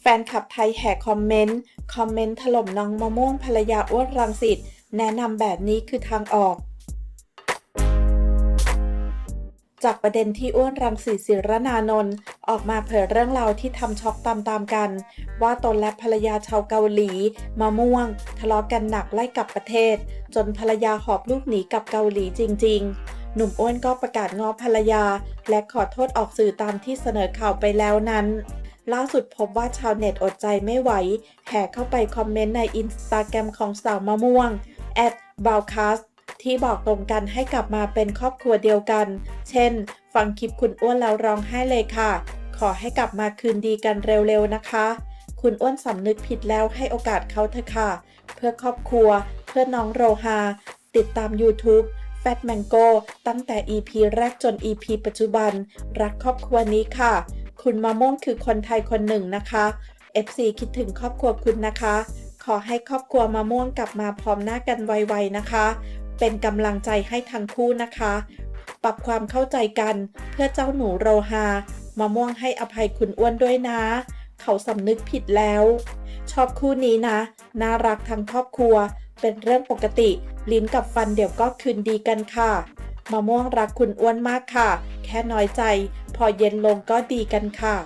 แฟนคลับไทยแห่คอมเมนต์ คอมเมนต์ถล่มน้องมะม่วงภรรยาอ้วนรังสิตแนะนำแบบนี้คือทางออก จากประเด็นที่อ้วนรังสีศิรนานนท์ออกมาเผยเรื่องราวที่ทำช็อกตามๆกัน ว่าตนและภรรยาชาวเกาหลีมะม่วง ทะเลาะกันหนักไล่กลับประเทศ จนภรรยาหอบลูกหนีกลับเกาหลีจริง ๆหนุ่มอ้วนก็ประกาศง้อภรรยา และขอโทษออกสื่อตามที่เสนอข่าวไปแล้วนั้น ล่าสุดพบว่าชาวเน็ตอดใจไม่ไหว แห่เข้าไปคอมเมนต์ในอินสตาแกรมของสาวมะม่วง b o u c a s t ที่บอกตรงกันให้กลับมาเป็นครอบครัวเดียวกัน เช่น ฟังคลิปคุณอ้วนแล้วร้องไห้เลยค่ะ ขอให้กลับมาคืนดีกันเร็วๆนะคะ คุณอ้วนสำนึกผิดแล้วให้โอกาสเขาเถอะค่ะ เพื่อครอบครัว เพื่อน้องโรฮา ติดตาม YouTube Fat Mango ตั้งแต่ EP แรกจน EP ปัจจุบัน รักครอบครัวนี้ค่ะ คุณมะม่วงคือคนไทยคนหนึ่งนะคะ FC คิดถึงครอบครัวคุณนะคะ ขอให้ครอบครัวมะม่วงกลับมาพร้อมหน้ากันไวๆนะคะ เป็นกำลังใจให้ทั้งคู่นะคะ ปรับความเข้าใจกันเพื่อเจ้าหนูโรฮามะม่วงให้อภัยคุณอ้วนด้วยนะ เขาสำนึกผิดแล้ว ชอบคู่นี้นะ น่ารักทั้งครอบครัว เป็นเรื่องปกติ ลิ้นกับฟันเดี๋ยวก็คืนดีกันค่ะมะม่วงรักคุณอ้วนมากค่ะ แค่น้อยใจ อเย็นลงก็ดีกันค่ะ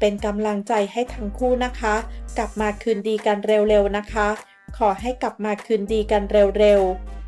เป็นกำลังใจให้ทั้งคู่นะคะ กลับมาคืนดีกันเร็วๆนะคะ ขอให้กลับมาคืนดีกันเร็วๆ